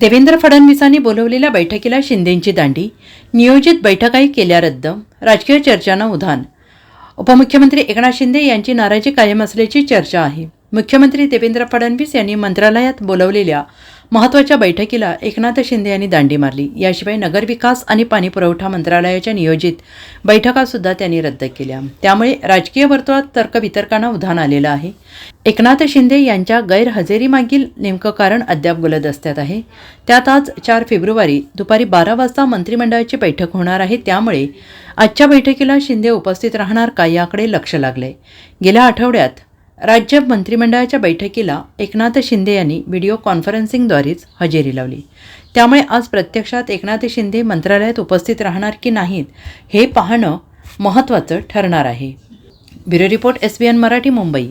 देवेंद्र फडणवीसांनी बोलवलेल्या बैठकीला शिंदेंची दांडी नियोजित बैठकाही केल्या रद्द राजकीय चर्चांना उधाण. उपमुख्यमंत्री एकनाथ शिंदे यांची नाराजी कायम असल्याची चर्चा आहे. मुख्यमंत्री देवेंद्र फडणवीस यांनी मंत्रालयात बोलवलेल्या महत्त्वाच्या बैठकीला एकनाथ शिंदे यांनी दांडी मारली. याशिवाय नगरविकास आणि पाणीपुरवठा मंत्रालयाच्या नियोजित बैठकासुद्धा त्यांनी रद्द केल्या. त्यामुळे राजकीय वर्तुळात तर्कवितर्कांना उधाण आलेलं आहे. एकनाथ शिंदे यांच्या गैरहजेरीमागील नेमकं कारण अद्याप गुलदस्त्यात आहे. त्यात आज चार फेब्रुवारी दुपारी बारा वाजता मंत्रिमंडळाची बैठक होणार आहे. त्यामुळे आजच्या बैठकीला शिंदे उपस्थित राहणार का याकडे लक्ष लागले गेल्या आठवड्यात राज्य मंत्रिमंडळाच्या बैठकीला एकनाथ शिंदे यांनी व्हिडिओ कॉन्फरन्सिंगद्वारेच हजेरी लावली. त्यामुळे आज प्रत्यक्षात एकनाथ शिंदे मंत्रालयात उपस्थित राहणार की नाहीत हे पाहणं महत्त्वाचं ठरणार आहे. Bureau report S B N Marathi Mumbai.